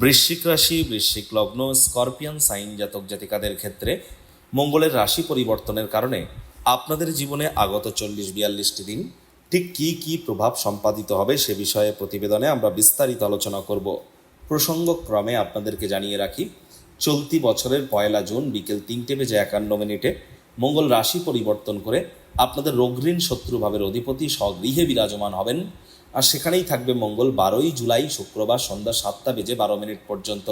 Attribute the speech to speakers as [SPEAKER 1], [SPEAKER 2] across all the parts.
[SPEAKER 1] বৃশ্চিক রাশি, বৃশ্চিক লগ্ন, স্করপিয়ান সাইন জাতক জাতিকাদের ক্ষেত্রে মঙ্গলের রাশি পরিবর্তনের কারণে আপনাদের জীবনে আগত চল্লিশ বিয়াল্লিশটি দিন ঠিক কী কী প্রভাব সম্পাদিত হবে সে বিষয়ে প্রতিবেদনে আমরা বিস্তারিত আলোচনা করব। প্রসঙ্গক্রমে আপনাদেরকে জানিয়ে রাখি, চলতি বছরের পয়লা জুন বিকেল তিনটে বেজে একান্ন মিনিটে মঙ্গল রাশি পরিবর্তন করে আপনাদের রোগঋণ শত্রুভাবের অধিপতি স্বগৃহে বিরাজমান হবেন আর সেখানেই থাকবে মঙ্গল বারোই জুলাই, শুক্রবার সন্ধ্যা সাতটা বেজে বারো মিনিট পর্যন্ত।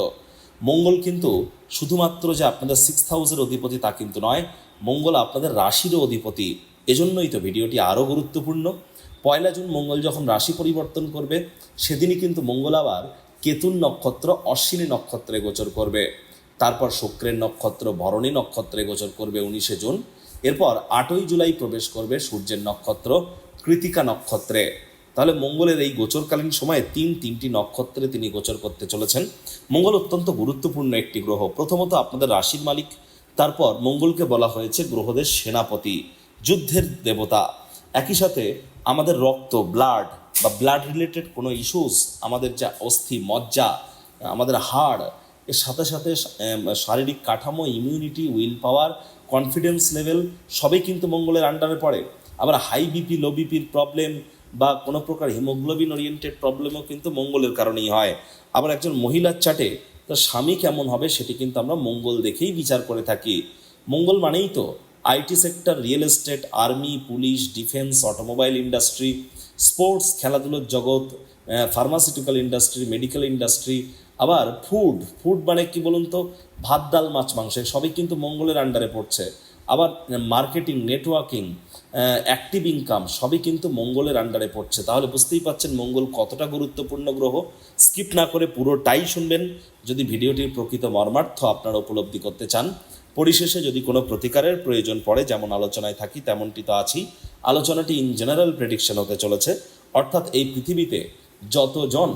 [SPEAKER 1] মঙ্গল কিন্তু শুধুমাত্র যে আপনাদের সিক্স হাউসের অধিপতি তা কিন্তু নয়, মঙ্গল আপনাদের রাশিরও অধিপতি। এজন্যই তো ভিডিওটি আরও গুরুত্বপূর্ণ। পয়লা জুন মঙ্গল যখন রাশি পরিবর্তন করবে, সেদিনই কিন্তু মঙ্গল আবার কেতুন নক্ষত্র, অশ্বিনী নক্ষত্রে গোচর করবে। তারপর শুক্রের নক্ষত্র, ভরণী নক্ষত্রে গোচর করবে উনিশে জুন। এরপর আটই জুলাই প্রবেশ করবে সূর্যের নক্ষত্র, কৃতিকা নক্ষত্রে। তাহলে মঙ্গলের এই গোচরকালীন সময়ে তিন তিনটি নক্ষত্রে তিনি গোচর করতে চলেছেন। মঙ্গল অত্যন্ত গুরুত্বপূর্ণ একটি গ্রহ। প্রথমত আপনাদের রাশির মালিক, তারপর মঙ্গলকে বলা হয়েছে গ্রহদের সেনাপতি, যুদ্ধের দেবতা। একই সাথে আমাদের রক্ত ব্লাড বা ব্লাড রিলেটেড কোনো ইস্যুস আমাদের যা অস্থি, মজ্জা, আমাদের হাড়, এর সাথে সাথে শারীরিক কাঠামো immunity will power confidence level সবই কিন্তু মঙ্গলের আন্ডারে পড়ে। আবার হাই বিপি লো বিপির প্রবলেম বা কোনো প্রকার হিমোগ্লোবিন ওরিয়েন্টেড প্রবলেমও কিন্তু মঙ্গলের কারণেই হয়। আবার একজন মহিলার চাটে তার স্বামী কেমন হবে? সেটি কিন্তু আমরা মঙ্গল দেখেই বিচার করে থাকি। মঙ্গল মানেই তো IT sector real estate army police defence automobile industry sports খেলাধুলোর জগৎ ফার্মাসিউটিক্যাল ইন্ডাস্ট্রি মেডিকেল ইন্ডাস্ট্রি আবার ফুড ফুড মানে কি বলুন তো? ভাত, ডাল, মাছ, মাংস সবই কিন্তু মঙ্গলের আন্ডারে পড়ছে। আবার মার্কেটিং নেটওয়ার্কিং অ্যাক্টিভ ইনকাম সবই কিন্তু মঙ্গলের আন্ডারে পড়ছে। তাহলে বুঝতেই পাচ্ছেন মঙ্গল কতটা গুরুত্বপূর্ণ গ্রহ। স্কিপ না করে পুরোটাই শুনবেন। যদি ভিডিওটির প্রকৃত মর্মার্থ আপনারা উপলব্ধি করতে চান, পরিশেষে যদি কোনো প্রতিকারের প্রয়োজন পড়ে, যেমন আলোচনায় থাকি, তেমনটি তো আছি আলোচনাটি ইন জেনারেল প্রেডিকশন হতে চলেছে। অর্থাৎ এই পৃথিবীতে যতজন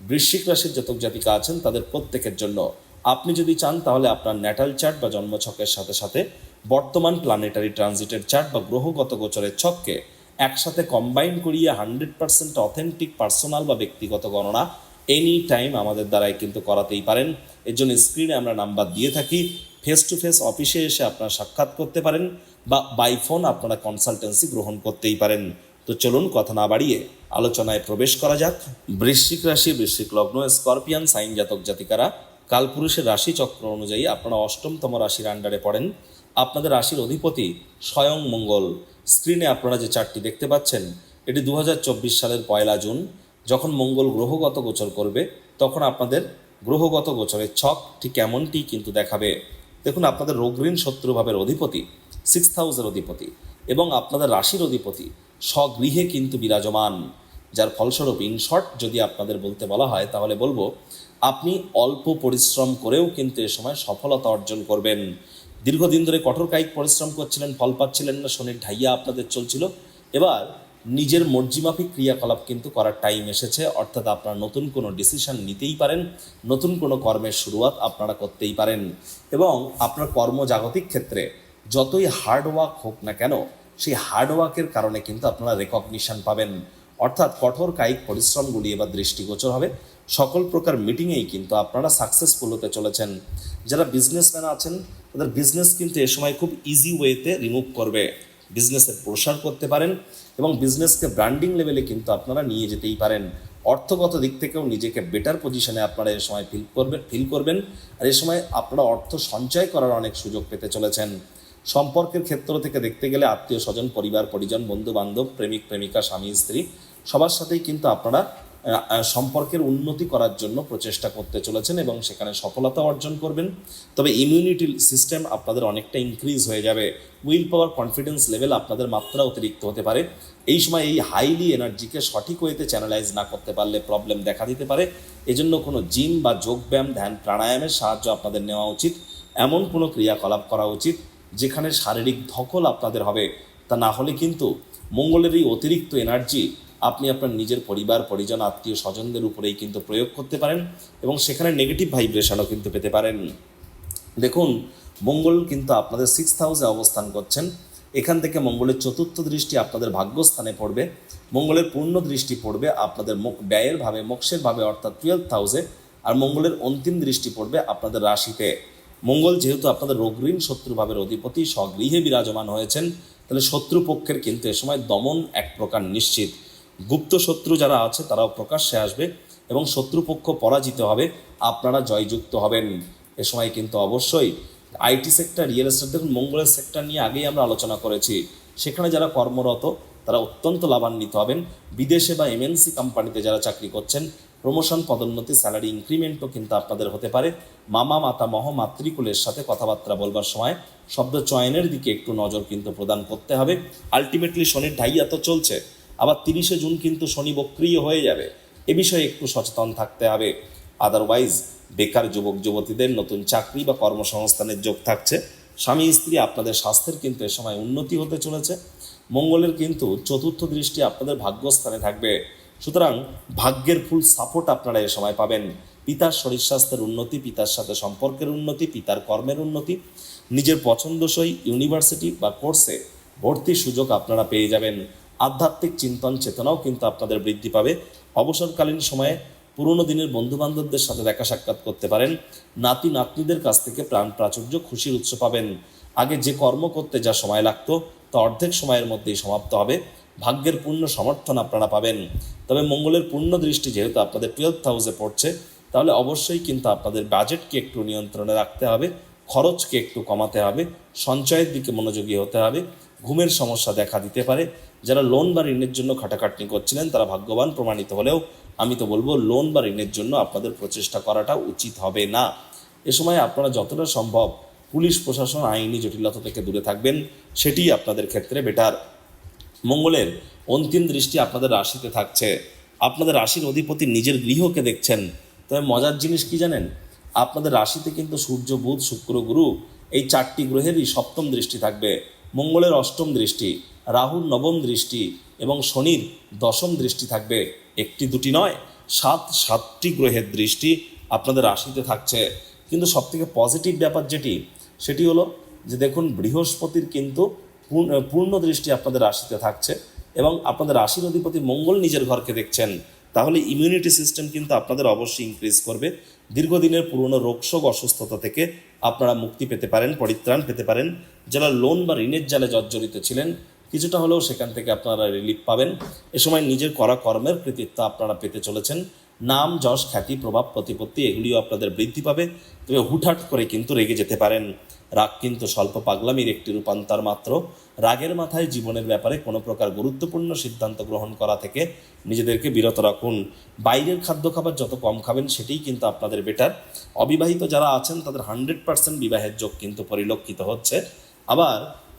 [SPEAKER 1] বৃশ্চিক রাশির জাতক জাতিকা আছেন, তাদের প্রত্যেকের জন্য। আপনি যদি চান, তাহলে আপনার ন্যাটাল চার্ট বা জন্মছকের সাথে সাথে বর্তমান প্ল্যানেটারি ট্রানজিটের চার্ট বা গ্রহগত গোচরের ছককে একসাথে কম্বাইন করিয়ে হান্ড্রেড পার্সেন্ট অথেন্টিক পার্সোনাল বা ব্যক্তিগত গণনা এনি টাইম আমাদের দ্বারাই কিন্তু করাতেই পারেন। এর জন্য স্ক্রিনে আমরা নাম্বার দিয়ে থাকি। ফেস টু ফেস অফিসে এসে আপনারা সাক্ষাৎ করতে পারেন বা বাই ফোন আপনারা কনসালটেন্সি গ্রহণ করতেই পারেন। তো চলুন কথা না বাড়িয়ে আলোচনায় প্রবেশ করা যাক। বৃশ্চিক রাশি, বৃশ্চিক লগ্ন, স্করপিয়ান সাইন জাতক জাতিকারা কালপুরুষের রাশি চক্র অনুযায়ী আপনারা অষ্টমতম রাশির আন্ডারে পড়েন। আপনাদের রাশির অধিপতি স্বয়ং মঙ্গল। স্ক্রিনে আপনারা যে চারটি দেখতে পাচ্ছেন, এটি দু হাজার চব্বিশ সালের পয়লা জুন। যখন মঙ্গল গ্রহগত গোচর করবে, তখন আপনাদের গ্রহগত গোচরের ছক ঠিক এমনটি কিন্তু দেখাবে। দেখুন, আপনাদের রোগঋণ শত্রুভাবের অধিপতি সিক্স হাউসের অধিপতি, এবং আপনাদের রাশির অধিপতি, স্বগৃহে কিন্তু বিরাজমান। যার ফলস্বরূপ ইন শর্ট যদি আপনাদের বলতে বলা হয়, তাহলে বলব, আপনি অল্প পরিশ্রম করেও কিন্তু এ সময় সফলতা অর্জন করবেন। দীর্ঘদিন ধরে কঠোর কায়িক পরিশ্রম করছিলেন, ফল পাচ্ছিলেন না, শনির ঢাইয়া আপনাদের চলছিল। এবার নিজের মর্জিমাফিক ক্রিয়াকলাপ কিন্তু করার টাইম এসেছে, অর্থাৎ আপনারা নতুন কোনো ডিসিশন নিতেই পারেন, নতুন কোনো কর্মের শুরুয়াত আপনারা করতেই পারেন। এবং আপনার কর্মজাগতিক ক্ষেত্রে যতই হার্ড ওয়ার্ক হোক না কেন, সেই হার্ড ওয়ার্কের কারণে কিন্তু আপনারা রেকগনিশন পাবেন। অর্থাৎ কঠোর কায়িক পরিশ্রমগুলি এবার দৃষ্টিগোচর হবে। সকল প্রকার মিটিংয়েই কিন্তু আপনারা সাকসেসফুল হতে চলেছেন। যারা বিজনেসম্যান আছেন, তাদের বিজনেস কিন্তু এ সময় খুব ইজি ওয়েতে রিমুভ করবে। বিজনেসের প্রসার করতে পারেন এবং বিজনেসকে ব্র্যান্ডিং লেভেলে কিন্তু আপনারা নিয়ে যেতেই পারেন। অর্থগত দিক থেকেও নিজেকে বেটার পজিশনে আপনারা এ সময় ফিল করবেন ফিল করবেন। আর এ সময় আপনারা অর্থ সঞ্চয় করার অনেক সুযোগ পেতে চলেছেন। সম্পর্কের ক্ষেত্র থেকে দেখতে গেলে আত্মীয় স্বজন, পরিবার, পরিজন বন্ধু বান্ধব প্রেমিক, প্রেমিকা, স্বামী, স্ত্রী সবার সাথেই কিন্তু আপনারা সম্পর্কের উন্নতি করার জন্য প্রচেষ্টা করতে চলেছেন এবং সেখানে সফলতা অর্জন করবেন। তবে ইমিউনিটি সিস্টেম আপনাদের অনেকটা ইনক্রিজ হয়ে যাবে। উইল পাওয়ার কনফিডেন্স লেভেল আপনাদের মাত্রা অতিরিক্ত হতে পারে। এই সময় এই হাইলি এনার্জিকে সঠিক ওয়েতে চ্যানেলাইজ না করতে পারলে প্রবলেম দেখা দিতে পারে। এজন্য কোনো জিম বা যোগব্যায়াম, ধ্যান, প্রাণায়ামের সাহায্য আপনাদের নেওয়া উচিত। এমন কোনো ক্রিয়াকলাপ করা উচিত যেখানে শারীরিক ধকল আপনাদের হবে। তা না হলে কিন্তু মঙ্গলের এই অতিরিক্ত এনার্জি আপনি আপনার নিজের পরিবার, পরিজন, আত্মীয়, স্বজনদের উপরেই কিন্তু প্রয়োগ করতে পারেন এবং সেখানে নেগেটিভ ভাইব্রেশনও কিন্তু পেতে পারেন। দেখুন, মঙ্গল কিন্তু আপনাদের সিক্স হাউসে অবস্থান করছেন। এখান থেকে মঙ্গলের চতুর্থ দৃষ্টি আপনাদের ভাগ্যস্থানে পড়বে। মঙ্গলের পূর্ণ দৃষ্টি পড়বে আপনাদের ব্যয়ের ভাবে, মোক্ষের ভাবে, অর্থাৎ টুয়েলভ হাউসে আর মঙ্গলের অন্তিম দৃষ্টি পড়বে আপনাদের রাশিতে। মঙ্গল যেহেতু আপনাদের রোগঋণ শত্রুভাবের অধিপতি, স্বগৃহে বিরাজমান হয়েছেন, তাহলে শত্রুপক্ষের কিন্তু এ সময় দমন এক প্রকার নিশ্চিত। গুপ্ত শত্রু যারা আছে, তারাও প্রকাশ্যে আসবে এবং শত্রুপক্ষ পরাজিত হবে, আপনারা জয়যুক্ত হবেন। এ সময় কিন্তু অবশ্যই আইটি সেক্টর, রিয়েল এস্টেট, দেখুন, মঙ্গলের সেক্টর নিয়ে আগেই আমরা আলোচনা করেছি। সেখানে যারা কর্মরত, তারা অত্যন্ত লাভান্বিত হবেন। বিদেশে বা এমএনসি কোম্পানিতে যারা চাকরি করছেন প্রমোশন পদোন্নতি স্যালারি ইনক্রিমেন্টও কিন্তু আপনাদের হতে পারে। মামা, মাতা, মহ, মাতৃকুলের সাথে কথাবার্তা বলবার সময় শব্দ চয়নের দিকে একটু নজর কিন্তু প্রদান করতে হবে। আলটিমেটলি শনির ঢাইয়া তো চলছে। আবার তিরিশে জুন কিন্তু শনি বক্রিয় হয়ে যাবে। এ বিষয়ে একটু সচেতন থাকতে হবে। আদারওয়াইজ বেকার যুবক, যুবতীদের নতুন চাকরি বা কর্মসংস্থানের যোগ থাকছে। স্বামী, স্ত্রী আপনাদের স্বাস্থ্যের কিন্তু এ সময় উন্নতি হতে চলেছে। মঙ্গলের কিন্তু চতুর্থ দৃষ্টি আপনাদের ভাগ্যস্থানে থাকবে। সুতরাং ভাগ্যের ফুল সাপোর্ট আপনারা এ সময় পাবেন। পিতার শরীর স্বাস্থ্যের উন্নতি, পিতার সাথে সম্পর্কের উন্নতি, পিতার কর্মের উন্নতি, নিজের পছন্দসই ইউনিভার্সিটি বা কোর্সে ভর্তির সুযোগ আপনারা পেয়ে যাবেন। আধ্যাত্মিক চিন্তন চেতনাও কিন্তু আপনাদের বৃদ্ধি পাবে। অবসরকালীন সময়ে পুরনো দিনের বন্ধু বান্ধবদের সাথে দেখা সাক্ষাৎ করতে পারেন। নাতি, নাতনিদের কাছ থেকে প্রাণ প্রাচুর্য, খুশির উৎস পাবেন। আগে যে কর্ম করতে যা সময় লাগতো, তা অর্ধেক সময়ের মধ্যেই সমাপ্ত হবে। ভাগ্যের পূর্ণ সমর্থন আপনারা পাবেন। তবে মঙ্গলের পূর্ণ দৃষ্টি যেহেতু আপনাদের টুয়েলভ হাউসে পড়ছে, তাহলে অবশ্যই কিন্তু আপনাদের বাজেটকে একটু নিয়ন্ত্রণে রাখতে হবে। খরচকে একটু কমাতে হবে, সঞ্চয়ের দিকে মনোযোগী হতে হবে, ঘুমের সমস্যা দেখা দিতে পারে। যারা লোন বা ঋণের জন্য খাটাখাটনি করছিলেন, তারা ভাগ্যবান, প্রমাণিত হলেও আমি তো বলব লোন বা ঋণের জন্য আপনাদের প্রচেষ্টা করাটা উচিত হবে না। এ সময় আপনারা যতটা সম্ভব পুলিশ, প্রশাসন, আইনি জটিলতা থেকে দূরে থাকবেন সেটি আপনাদের ক্ষেত্রে বেটার মঙ্গলের অন্তিম দৃষ্টি আপনাদের রাশিতে থাকছে। আপনাদের রাশির অধিপতি নিজের গৃহকে দেখছেন, তবে মজার জিনিস কি জানেন? আপনাদের রাশিতে কিন্তু সূর্য, বুধ, শুক্র, গুরু এই চারটি গ্রহেরই সপ্তম দৃষ্টি থাকবে। মঙ্গলের অষ্টম দৃষ্টি, রাহুর নবম দৃষ্টি এবং শনির দশম দৃষ্টি থাকবে। একটি দুটি নয়, সাত, সাতটি গ্রহের দৃষ্টি আপনাদের রাশিতে থাকছে। কিন্তু সবথেকে পজিটিভ ব্যাপার যেটি, সেটি হলো যে দেখুন, বৃহস্পতির কিন্তু পূর্ণ দৃষ্টি আপনাদের রাশিতে থাকছে এবং আপনাদের রাশির অধিপতি মঙ্গল নিজের ঘরকে দেখছেন। তাহলে ইমিউনিটি সিস্টেম কিন্তু আপনাদের অবশ্যই ইনক্রিজ করবে। দীর্ঘদিনের পুরনো রোগশোক অসুস্থতা থেকে আপনারা মুক্তি পেতে পারেন, পরিত্রাণ পেতে পারেন। যারা লোন বা ঋণের জালে জর্জরিত ছিলেন, কিছুটা হলেও সেখান থেকে আপনারা রিলিফ পাবেন। এ সময় নিজের করা কর্মের কৃতিত্ব আপনারা পেতে চলেছেন। নাম, যশ, খ্যাতি, প্রভাব, প্রতিপত্তি, এগুলিও আপনাদের বৃদ্ধি পাবে। তবে হুটহাট করে কিন্তু রেগে যেতে পারেন। রাগ কিন্তু স্বল্প পাগলামির একটি রূপান্তর মাত্র। রাগের মাথায় জীবনের ব্যাপারে কোনো প্রকার গুরুত্বপূর্ণ সিদ্ধান্ত গ্রহণ করা থেকে নিজেদেরকে বিরত রাখুন। বাইরের খাদ্য খাবার যত কম খাবেন, সেটিই কিন্তু আপনাদের বেটার অবিবাহিত যারা আছেন, তাদের হান্ড্রেড পার্সেন্ট বিবাহের যোগ কিন্তু পরিলক্ষিত হচ্ছে। আবার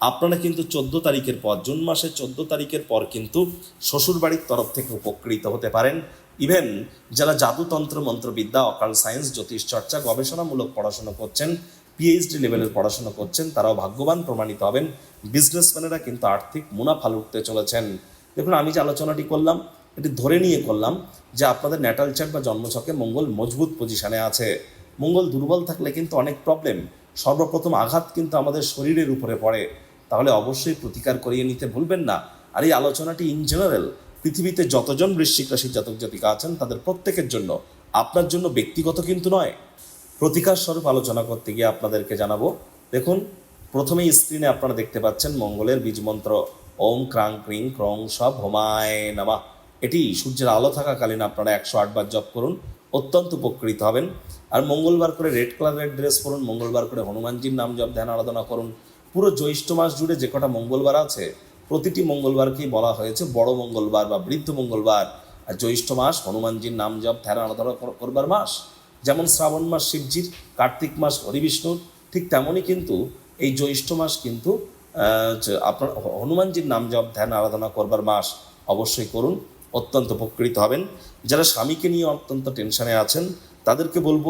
[SPEAKER 1] আপনারা কিন্তু চোদ্দ তারিখের পর, জুন মাসের চোদ্দ তারিখের পর কিন্তু শ্বশুরবাড়ির তরফ থেকে উপকৃত হতে পারেন। ইভেন যারা জাদুতন্ত্র, মন্ত্রবিদ্যা, অকাল সায়েন্স, জ্যোতিষ চর্চা, গবেষণামূলক পড়াশোনা করছেন পিএইচডি লেভেলের পড়াশোনা করছেন, তারাও ভাগ্যবান, প্রমাণিত হবেন। বিজনেসম্যানেরা কিন্তু আর্থিক মুনাফা লুটতে চলেছেন। দেখুন, আমি যে আলোচনাটি করলাম, এটি ধরে নিয়ে করলাম যে আপনাদের ন্যাটাল চার্ট বা জন্মছকে মঙ্গল মজবুত পজিশনে আছে। মঙ্গল দুর্বল থাকলে কিন্তু অনেক প্রবলেম সর্বপ্রথম আঘাত কিন্তু আমাদের শরীরের উপরে পড়ে। তাহলে অবশ্যই প্রতিকার করিয়ে নিতে ভুলবেন না। আর এই আলোচনাটি ইন জেনারেল পৃথিবীতে যতজন বৃশ্চিক রাশির জাতক জাতিকা আছেন, তাদের প্রত্যেকের জন্য, আপনার জন্য ব্যক্তিগত কিন্তু নয়। প্রতিকার স্বরূপ আলোচনা করতে গিয়ে আপনাদেরকে জানাব। দেখুন, প্রথমেই স্ক্রিনে আপনারা দেখতে পাচ্ছেন মঙ্গলের বীজ মন্ত্র, ওম ক্রাং ক্রিং ক্রং সব হোমায় নামা। এটি সূর্যের আলো থাকাকালীন আপনারা একশো আটবার জপ করুন, অত্যন্ত উপকৃত হবেন। আর মঙ্গলবার করে রেড কালারের ড্রেস পরুন, মঙ্গলবার করে হনুমানজির নাম জপ, ধ্যান আরাধনা করুন। পুরো জ্যৈষ্ঠ মাস জুড়ে যে কটা মঙ্গলবার আছে, প্রতিটি মঙ্গলবারকেই বলা হয়েছে বড় মঙ্গলবার বা বৃদ্ধ মঙ্গলবার। আর জ্যৈষ্ঠ মাস হনুমানজির নাম জপ, ধ্যান আরাধনা করবার মাস। যেমন শ্রাবণ মাস শিবজির, কার্তিক মাস হরিবিষ্ণুর, ঠিক তেমনই কিন্তু এই জ্যৈষ্ঠ মাস কিন্তু আপনার হনুমানজির নাম জপ, ধ্যান, আরাধনা করবার মাস অবশ্যই করুন, অত্যন্ত উপকৃত হবেন। যারা স্বামীকে নিয়ে অত্যন্ত টেনশনে আছেন, তাদেরকে বলব,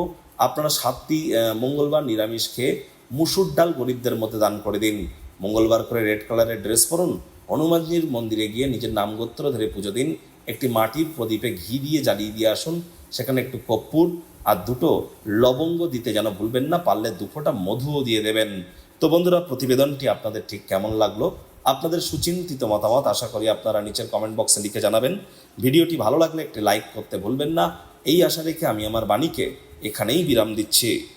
[SPEAKER 1] আপনারা সাতটি মঙ্গলবার নিরামিষ খেয়ে মুসুর ডাল গরিবদের মধ্যে দান করে দিন। মঙ্গলবার করে রেড কালারের ড্রেস পরুন, হনুমানজির মন্দিরে গিয়ে নিজের নামগোত্র ধরে পুজো দিন, একটি মাটির প্রদীপে ঘি দিয়ে জ্বালিয়ে দিয়ে আসুন, সেখানে একটু কর্পূর আর দুটো লবঙ্গ দিতে যেন ভুলবেন না, পারলে দুফোটা মধুও দিয়ে দেবেন। তো বন্ধুরা, প্রতিবেদনটি আপনাদের ঠিক কেমন লাগল? আপনাদের সুচিন্তিত মতামত আশা করি আপনারা নিচের কমেন্ট বক্সে লিখে জানাবেন। ভিডিওটি ভালো লাগলে একটি লাইক করতে ভুলবেন না। এই আশা রেখে আমি আমার বাণীকে এখানেই বিরাম দিচ্ছি।